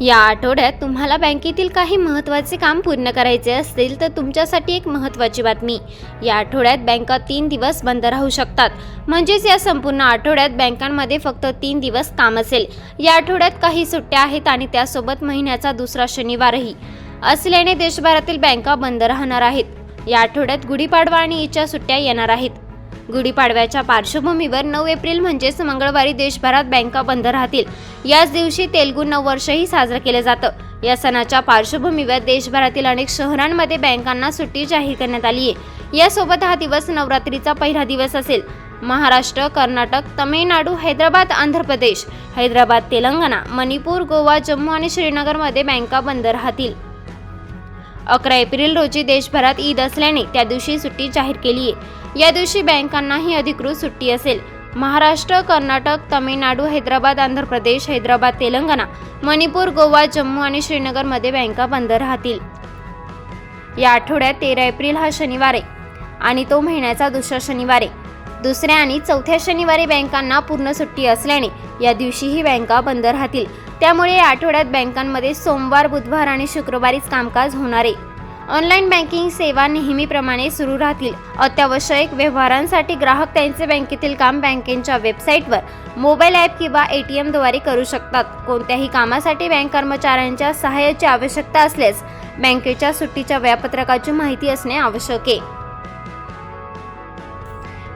या आठवड्यात तुम्हाला बँकेतील काही महत्त्वाचे काम पूर्ण करायचे असतील तर तुमच्यासाठी एक महत्त्वाची बातमी. या आठवड्यात बँका तीन दिवस बंद राहू शकतात. म्हणजेच या संपूर्ण आठवड्यात बँकांमध्ये फक्त तीन दिवस काम असेल. या आठवड्यात काही सुट्ट्या आहेत आणि त्यासोबत महिन्याचा दुसरा शनिवारही. असल्याने देशभरातील बँका बंद राहणार आहेत. या आठवड्यात गुढीपाडवा आणि ईच्या सुट्ट्या येणार आहेत. गुढीपाडव्याच्या पार्श्वभूमीवर नऊ एप्रिल म्हणजेच मंगळवारी देशभरात बँका बंद राहतील. याच दिवशी तेलगू नववर्षही साजरं केलं जातं. या सणाच्या पार्श्वभूमीवर देशभरातील अनेक शहरांमध्ये बँकांना सुट्टी जाहीर करण्यात आली आहे. यासोबत हा दिवस नवरात्रीचा पहिला दिवस असेल. महाराष्ट्र कर्नाटक तमिळनाडू हैदराबाद आंध्र प्रदेश हैदराबाद तेलंगणा मणिपूर गोवा जम्मू आणि श्रीनगरमध्ये बँका बंद राहतील. अकरा एप्रिल रोजी देशभरात ईद असल्याने त्या दिवशी सुट्टी जाहीर केली आहे. या दिवशी बँकांनाही अधिकृत सुट्टी असेल. महाराष्ट्र कर्नाटक तमिळनाडू हैदराबाद आंध्र प्रदेश हैदराबाद तेलंगणा मणिपूर गोवा जम्मू आणि श्रीनगरमध्ये बँका बंद राहतील. या आठवड्यात तेरा एप्रिल हा शनिवार आहे आणि तो महिन्याचा दुसरा शनिवार आहे. दुसऱ्या आणि चौथ्या शनिवारी बँकांना पूर्ण सुट्टी असल्याने या दिवशीही बँका बंद राहतील. त्यामुळे या आठवड्यात बँकांमध्ये सोमवार बुधवार आणि शुक्रवारीच कामकाज होणार आहे. ऑनलाईन बँकिंग सेवा नेहमीप्रमाणे सुरू राहतील. अत्यावश्यक व्यवहारांसाठी ग्राहक त्यांचे बँकेतील काम बँकेच्या वेबसाईटवर मोबाईल ॲप किंवा ए टी एमद्वारे करू शकतात. कोणत्याही कामासाठी बँक कर्मचाऱ्यांच्या सहाय्याची आवश्यकता असल्यास बँकेच्या सुट्टीच्या वेळापत्रकाची माहिती असणे आवश्यक आहे.